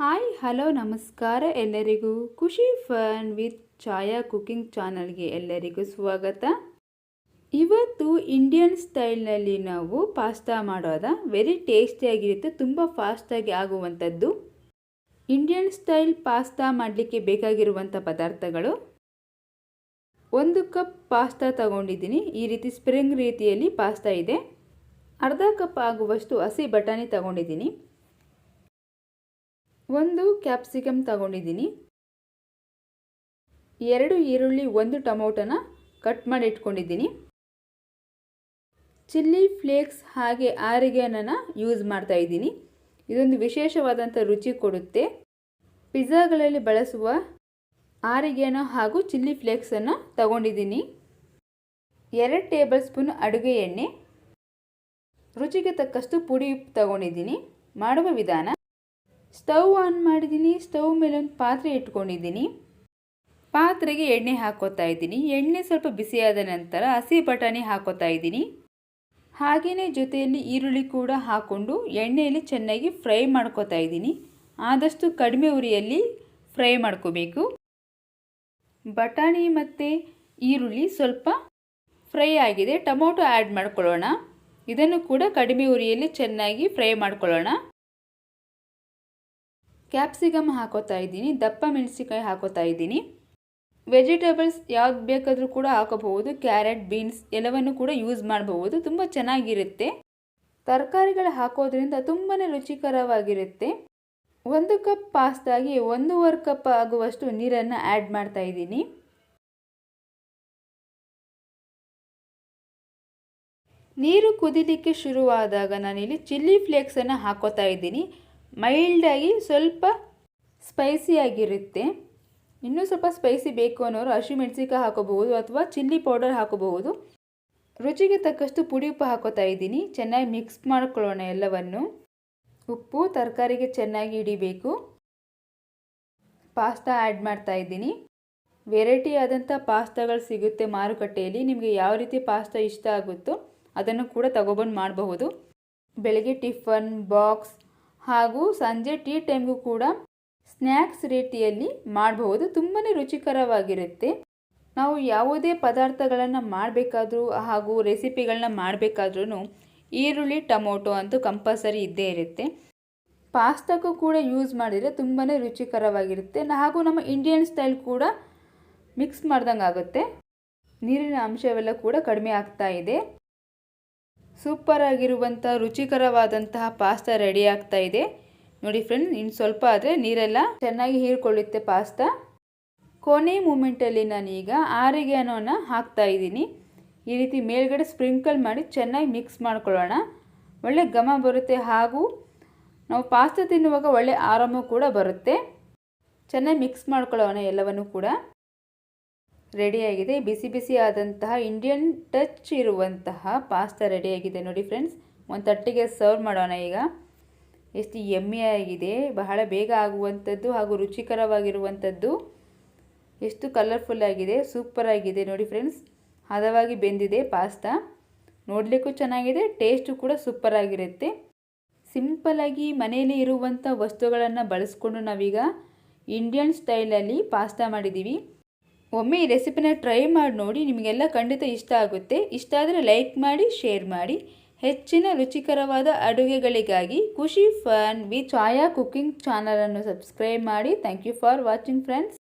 Hi, hello, ನಮಸ್ಕಾರ ಎಲ್ಲರಿಗೂ. ಖುಷಿ ಫನ್ ವಿತ್ ಛಾಯಾ ಕುಕಿಂಗ್ ಚಾನಲ್ಗೆ ಎಲ್ಲರಿಗೂ ಸ್ವಾಗತ. ಇವತ್ತು ಇಂಡಿಯನ್ ಸ್ಟೈಲ್ನಲ್ಲಿ ನಾವು ಪಾಸ್ತಾ ಮಾಡೋದ ವೆರಿ ಟೇಸ್ಟಿಯಾಗಿರುತ್ತೆ ತುಂಬ ಫಾಸ್ಟಾಗಿ ಆಗುವಂಥದ್ದು. ಇಂಡಿಯನ್ ಸ್ಟೈಲ್ ಪಾಸ್ತಾ ಮಾಡಲಿಕ್ಕೆ ಬೇಕಾಗಿರುವಂಥ ಪದಾರ್ಥಗಳು. ಒಂದು ಕಪ್ ಪಾಸ್ತಾ ತಗೊಂಡಿದ್ದೀನಿ, ಈ ರೀತಿ ಸ್ಪ್ರಿಂಗ್ ರೀತಿಯಲ್ಲಿ ಪಾಸ್ತಾ ಇದೆ. ಅರ್ಧ ಕಪ್ ಆಗುವಷ್ಟು ಹಸಿ ಬಟಾಣಿ ತಗೊಂಡಿದ್ದೀನಿ. ಒಂದು ಕ್ಯಾಪ್ಸಿಕಮ್ ತಗೊಂಡಿದ್ದೀನಿ. ಎರಡು ಈರುಳ್ಳಿ, ಒಂದು ಟೊಮೊಟೊನ ಕಟ್ ಮಾಡಿ ಇಟ್ಕೊಂಡಿದ್ದೀನಿ ಚಿಲ್ಲಿ ಫ್ಲೇಕ್ಸ್ ಹಾಗೆ ಆರಿಗೆನನ್ನು ಯೂಸ್ ಮಾಡ್ತಾ ಇದ್ದೀನಿ. ಇದೊಂದು ವಿಶೇಷವಾದಂಥ ರುಚಿ ಕೊಡುತ್ತೆ. ಪಿಜ್ಜಾಗಳಲ್ಲಿ ಬಳಸುವ ಆರಿಗೆನೋ ಹಾಗೂ ಚಿಲ್ಲಿ ಫ್ಲೇಕ್ಸನ್ನು ತಗೊಂಡಿದ್ದೀನಿ. ಎರಡು ಟೇಬಲ್ ಸ್ಪೂನ್ ಅಡುಗೆ ಎಣ್ಣೆ. ರುಚಿಗೆ ತಕ್ಕಷ್ಟು ಪುಡಿ ಉಪ್ಪು ತಗೊಂಡಿದ್ದೀನಿ. ಮಾಡುವ ವಿಧಾನ ಸ್ಟವ್ ಆನ್ ಮಾಡಿದ್ದೀನಿ. ಸ್ಟವ್ ಮೇಲೆ ಒಂದು ಪಾತ್ರೆ ಇಟ್ಕೊಂಡಿದ್ದೀನಿ. ಪಾತ್ರೆಗೆ ಎಣ್ಣೆ ಹಾಕೋತಾ ಇದ್ದೀನಿ. ಎಣ್ಣೆ ಸ್ವಲ್ಪ ಬಿಸಿಯಾದ ನಂತರ ಹಸಿ ಬಟಾಣಿ ಹಾಕೋತಾ ಇದ್ದೀನಿ. ಹಾಗೆಯೇ ಜೊತೆಯಲ್ಲಿ ಈರುಳ್ಳಿ ಕೂಡ ಹಾಕ್ಕೊಂಡು ಎಣ್ಣೆಯಲ್ಲಿ ಚೆನ್ನಾಗಿ ಫ್ರೈ ಮಾಡ್ಕೋತಾ ಇದ್ದೀನಿ. ಆದಷ್ಟು ಕಡಿಮೆ ಉರಿಯಲ್ಲಿ ಫ್ರೈ ಮಾಡ್ಕೋಬೇಕು. ಬಟಾಣಿ ಮತ್ತು ಈರುಳ್ಳಿ ಸ್ವಲ್ಪ ಫ್ರೈ ಆಗಿದೆ. ಟೊಮೊಟೊ ಆ್ಯಡ್ ಮಾಡ್ಕೊಳ್ಳೋಣ. ಇದನ್ನು ಕೂಡ ಕಡಿಮೆ ಉರಿಯಲ್ಲಿ ಚೆನ್ನಾಗಿ ಫ್ರೈ ಮಾಡ್ಕೊಳ್ಳೋಣ. ಕ್ಯಾಪ್ಸಿಕಮ್ ಹಾಕೋತಾ ಇದ್ದೀನಿ, ದಪ್ಪ ಮೆಣಸಿನ್ಕಾಯಿ ಹಾಕೋತಾ ಇದ್ದೀನಿ. ವೆಜಿಟೇಬಲ್ಸ್ ಯಾವ್ದು ಬೇಕಾದರೂ ಕೂಡ ಹಾಕೋಬಹುದು ಕ್ಯಾರೆಟ್ ಬೀನ್ಸ್ ಎಲ್ಲವನ್ನು ಕೂಡ ಯೂಸ್ ಮಾಡಬಹುದು, ತುಂಬ ಚೆನ್ನಾಗಿರುತ್ತೆ. ತರಕಾರಿಗಳು ಹಾಕೋದ್ರಿಂದ ತುಂಬಾ ರುಚಿಕರವಾಗಿರುತ್ತೆ. ಒಂದು ಕಪ್ ಪಾಸ್ತಾಗಿ ಒಂದೂವರೆ ಕಪ್ ಆಗುವಷ್ಟು ನೀರನ್ನು ಆ್ಯಡ್ ಮಾಡ್ತಾ ಇದ್ದೀನಿ. ನೀರು ಕುದಿಲಿಕ್ಕೆ ಶುರುವಾದಾಗ ನಾನಿಲ್ಲಿ ಚಿಲ್ಲಿ ಫ್ಲೇಕ್ಸನ್ನು ಹಾಕೋತಾ ಇದ್ದೀನಿ. ಮೈಲ್ಡಾಗಿ ಸ್ವಲ್ಪ ಸ್ಪೈಸಿಯಾಗಿರುತ್ತೆ ಇನ್ನೂ ಸ್ವಲ್ಪ ಸ್ಪೈಸಿ ಬೇಕು ಅನ್ನೋರು ಹಸಿಮೆಣ್ಸಿಕಾಯಿ ಹಾಕೋಬಹುದು ಅಥವಾ ಚಿಲ್ಲಿ ಪೌಡರ್ ಹಾಕೋಬಹುದು. ರುಚಿಗೆ ತಕ್ಕಷ್ಟು ಪುಡಿ ಉಪ್ಪು ಹಾಕೋತಾ ಇದ್ದೀನಿ. ಚೆನ್ನಾಗಿ ಮಿಕ್ಸ್ ಮಾಡ್ಕೊಳ್ಳೋಣ ಎಲ್ಲವನ್ನು. ಉಪ್ಪು ತರಕಾರಿಗೆ ಚೆನ್ನಾಗಿ ಹಿಡಿಬೇಕು. ಪಾಸ್ತಾ ಆ್ಯಡ್ ಮಾಡ್ತಾ ಇದ್ದೀನಿ. ವೆರೈಟಿ ಆದಂಥ ಪಾಸ್ತಾಗಳು ಸಿಗುತ್ತೆ ಮಾರುಕಟ್ಟೆಯಲ್ಲಿ. ನಿಮಗೆ ಯಾವ ರೀತಿ ಪಾಸ್ತಾ ಇಷ್ಟ ಆಗುತ್ತೋ ಅದನ್ನು ಕೂಡ ತಗೊಬಂದು ಮಾಡಬಹುದು. ಬೆಳಗ್ಗೆ ಟಿಫನ್ ಬಾಕ್ಸ್ ಹಾಗೂ ಸಂಜೆ ಟೀ ಟೈಮ್ಗೂ ಕೂಡ ಸ್ನ್ಯಾಕ್ಸ್ ರೀತಿಯಲ್ಲಿ ಮಾಡಬಹುದು. ತುಂಬಾ ರುಚಿಕರವಾಗಿರುತ್ತೆ. ನಾವು ಯಾವುದೇ ಪದಾರ್ಥಗಳನ್ನು ಮಾಡಬೇಕಾದ್ರೂ ಹಾಗೂ ರೆಸಿಪಿಗಳನ್ನ ಮಾಡಬೇಕಾದ್ರೂ ಈರುಳ್ಳಿ, ಟೊಮೊಟೊ ಅಂತೂ ಕಂಪಲ್ಸರಿ ಇದ್ದೇ ಇರುತ್ತೆ. ಪಾಸ್ತಾಕ್ಕೂ ಕೂಡ ಯೂಸ್ ಮಾಡಿದರೆ ತುಂಬಾ ರುಚಿಕರವಾಗಿರುತ್ತೆ. ಹಾಗೂ ನಮ್ಮ ಇಂಡಿಯನ್ ಸ್ಟೈಲ್ ಕೂಡ ಮಿಕ್ಸ್ ಮಾಡ್ದಂಗೆ ಆಗುತ್ತೆ ನೀರಿನ ಅಂಶವೆಲ್ಲ ಕೂಡ ಕಡಿಮೆ ಆಗ್ತಾ ಇದೆ. ಸೂಪರ್ ಆಗಿರುವಂಥ ರುಚಿಕರವಾದಂತಹ ಪಾಸ್ತಾ ರೆಡಿ ಆಗ್ತಾ ಇದೆ. ನೋಡಿ ಫ್ರೆಂಡ್ ಇನ್ನು ಸ್ವಲ್ಪ ಆದರೆ ನೀರೆಲ್ಲ ಚೆನ್ನಾಗಿ ಹೀರ್ಕೊಳ್ಳುತ್ತೆ ಪಾಸ್ತಾ. ಕೊನೆ ಮೂಮೆಂಟಲ್ಲಿ ನಾನೀಗ ಆರಿಗ್ಯಾನೋನ ಹಾಕ್ತಾ ಇದ್ದೀನಿ. ಈ ರೀತಿ ಮೇಲ್ಗಡೆ ಸ್ಪ್ರಿಂಕಲ್ ಮಾಡಿ ಚೆನ್ನಾಗಿ ಮಿಕ್ಸ್ ಮಾಡ್ಕೊಳ್ಳೋಣ. ಒಳ್ಳೆ ಘಮ ಬರುತ್ತೆ ಹಾಗೂ ನಾವು ಪಾಸ್ತಾ ತಿನ್ನುವಾಗ ಒಳ್ಳೆ ಆರಾಮ ಕೂಡ ಬರುತ್ತೆ. ಚೆನ್ನಾಗಿ ಮಿಕ್ಸ್ ಮಾಡ್ಕೊಳ್ಳೋಣ ಎಲ್ಲವನ್ನು ಕೂಡ. ರೆಡಿಯಾಗಿದೆ ಬಿಸಿ ಬಿಸಿ ಆದಂತಹ ಇಂಡಿಯನ್ ಟಚ್ ಇರುವಂತಹ ಪಾಸ್ತಾ ರೆಡಿಯಾಗಿದೆ ನೋಡಿ ಫ್ರೆಂಡ್ಸ್ ಒಂದು ತಟ್ಟಿಗೆ ಸರ್ವ್ ಮಾಡೋಣ ಈಗ. ಎಷ್ಟು ಎಮ್ಮೆಯಾಗಿದೆ ಬಹಳ ಬೇಗ ಆಗುವಂಥದ್ದು ಹಾಗೂ ರುಚಿಕರವಾಗಿರುವಂಥದ್ದು. ಎಷ್ಟು ಕಲರ್ಫುಲ್ ಆಗಿದೆ. ಸೂಪರ್ ಆಗಿದೆ ನೋಡಿ ಫ್ರೆಂಡ್ಸ್ ಹದವಾಗಿ ಬೆಂದಿದೆ ಪಾಸ್ತಾ ನೋಡಲಿಕ್ಕೂ ಚೆನ್ನಾಗಿದೆ. ಟೇಸ್ಟು ಕೂಡ ಸೂಪರ್ ಆಗಿರುತ್ತೆ. ಸಿಂಪಲಾಗಿ ಮನೆಯಲ್ಲಿ ಇರುವಂಥ ವಸ್ತುಗಳನ್ನು ಬಳಸ್ಕೊಂಡು ನಾವೀಗ ಇಂಡಿಯನ್ ಸ್ಟೈಲಲ್ಲಿ ಪಾಸ್ತಾ ಮಾಡಿದ್ದೀವಿ ಒಮ್ಮೆ ಈ ರೆಸಿಪಿನ ಟ್ರೈ ಮಾಡಿ ನೋಡಿ, ನಿಮಗೆಲ್ಲ ಖಂಡಿತ ಇಷ್ಟ ಆಗುತ್ತೆ. ಇಷ್ಟ ಆದರೆ ಲೈಕ್ ಮಾಡಿ, ಶೇರ್ ಮಾಡಿ. ಹೆಚ್ಚಿನ ರುಚಿಕರವಾದ ಅಡುಗೆಗಳಿಗಾಗಿ Khushi fun with Chaya cooking ಚಾನಲನ್ನು ಸಬ್ಸ್ಕ್ರೈಬ್ ಮಾಡಿ. Thank you for watching, friends.